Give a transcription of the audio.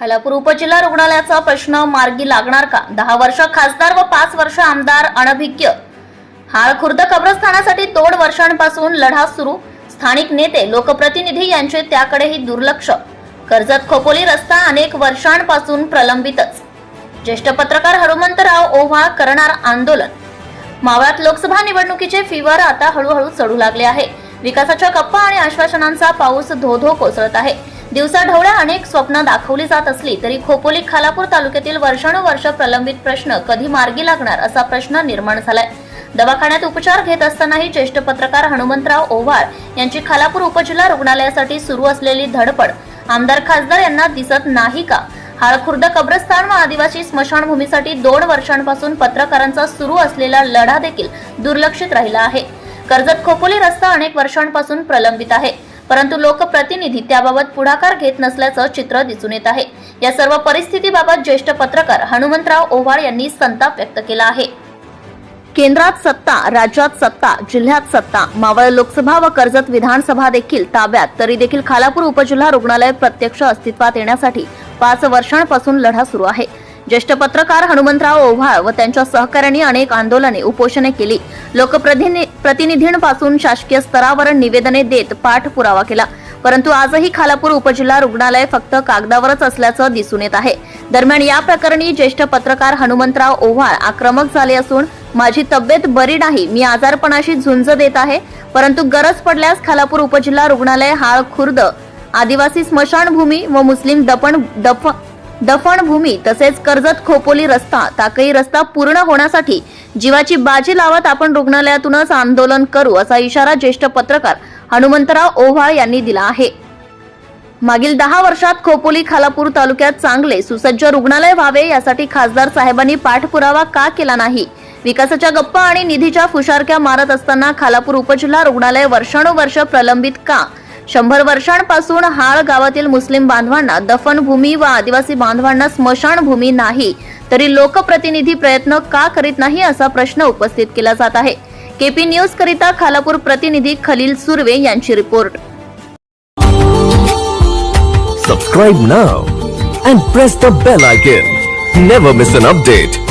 खालापूर उपजिल्हा रुग्णालयाचा प्रश्न मार्गी लागणार का? दहा वर्ष खासदार व पाच वर्ष आमदार अनभिज्ञ. हाळखुर्द कब्रस्थानासाठी दोन वर्षांपासून लढा सुरू. स्थानिक नेते लोकप्रतिनिधी यांचे त्याकडेही दुर्लक्ष. कर्जत खोपोली रस्ता अनेक वर्षांपासून प्रलंबितच. ज्येष्ठ पत्रकार हनुमंतराव ओव्हा करणार आंदोलन. मावळात लोकसभा निवडणुकीचे फिवर आता हळूहळू चढू लागले आहे. विकासाच्या गप्पा आणि आश्वासनांचा पाऊस धो धो कोसळत आहे. दिवसाढवळ्या अनेक स्वप्न दाखवली जात असली तरी खोपोली खालापूर तालुक्यातील वर्षानुवर्ष प्रलंबित प्रश्न कधी मार्गी लागणार असा प्रश्न निर्माण झालाय. दवाखान्यात उपचार घेत असतानाही ज्येष्ठ पत्रकार हनुमंतराव ओव्हाळ यांची खालापूर उपजिल्हा रुग्णालयासाठी सुरू असलेली धडपड आमदार खासदार यांना दिसत नाही का? हाळखुर्द कब्रस्तान व आदिवासी स्मशानभूमीसाठी दोन वर्षांपासून पत्रकारांचा सुरू असलेला लढा देखील दुर्लक्षित राहिला आहे. कर्जत खोपोली रस्ता अनेक वर्षांपासून प्रलंबित आहे. परंतु लोकप्रतिनिधी त्याबाबत पुढाकार घेत नसल्याचं चित्र दिसून येत आहे. या सर्व परिस्थितीबाबत ज्येष्ठ पत्रकार हनुमंतराव ओव्हाळ यांनी संताप व्यक्त केला आहे. केंद्रात सत्ता राज्यात सत्ता जिल्ह्यात सत्ता मावळ लोकसभा व कर्जत विधानसभा देखील ताब्यात तरी देखील खालापूर उपजिल्हा रुग्णालय प्रत्यक्ष अस्तित्वात येण्यासाठी पाच वर्षांपासून लढा सुरू आहे. ज्येष्ठ पत्रकार हनुमंतराव ओव्हाळ व त्यांच्या सहकाऱ्यांनी अनेक आंदोलने उपोषणे केली. लोकप्रतिनिधींपासून प्रतिनिधींपासून शासकीय स्तरावर निवेदने देत पाठपुरावा केला. परंतु आजही खालापूर उपजिल्हा रुग्णालय फक्त कागदावरच असल्याचं दिसून येत आहे. दरम्यान या प्रकरणी ज्येष्ठ पत्रकार हनुमंतराव ओव्हाळ आक्रमक झाले असून माझी तब्येत बरी नाही मी आजारपणाशी झुंज देत आहे परंतु गरज पडल्यास खालापूर उपजिल्हा रुग्णालय हाळ खुर्द आदिवासी स्मशानभूमी व मुस्लिम दफन दफ दफनभूमी तसेच कर्जत खोपोली रस्ता ताकई रस्ता पूर्ण होण्यासाठी जीवाची बाजी लावत आपण रुग्णालयातूनच आंदोलन करू असा इशारा ज्येष्ठ पत्रकार हनुमंतराव ओव्हाळ यांनी दिला आहे. मागील दहा वर्षात खोपोली खालापूर तालुक्यात चांगले सुसज्ज रुग्णालय व्हावे यासाठी खासदार साहेबांनी पाठपुरावा का केला नाही? विकासाच्या गप्पा आणि निधीच्या फुशारक्या मारत असताना खालापूर उपजिल्हा रुग्णालय वर्षानुवर्ष प्रलंबित का? शंभर वर्षांपासून हाळ गावातील मुस्लिम बांधवांना दफनभूमी व आदिवासी बांधवांना स्मशानभूमी नाही. तरी लोकप्रतिनिधी प्रयत्न का करीत नाही असा प्रश्न उपस्थित केला जात आहे. केपी न्यूज करिता खालापूर प्रतिनिधी खलील सुर्वे यांची report. Subscribe now and press the bell icon never miss an update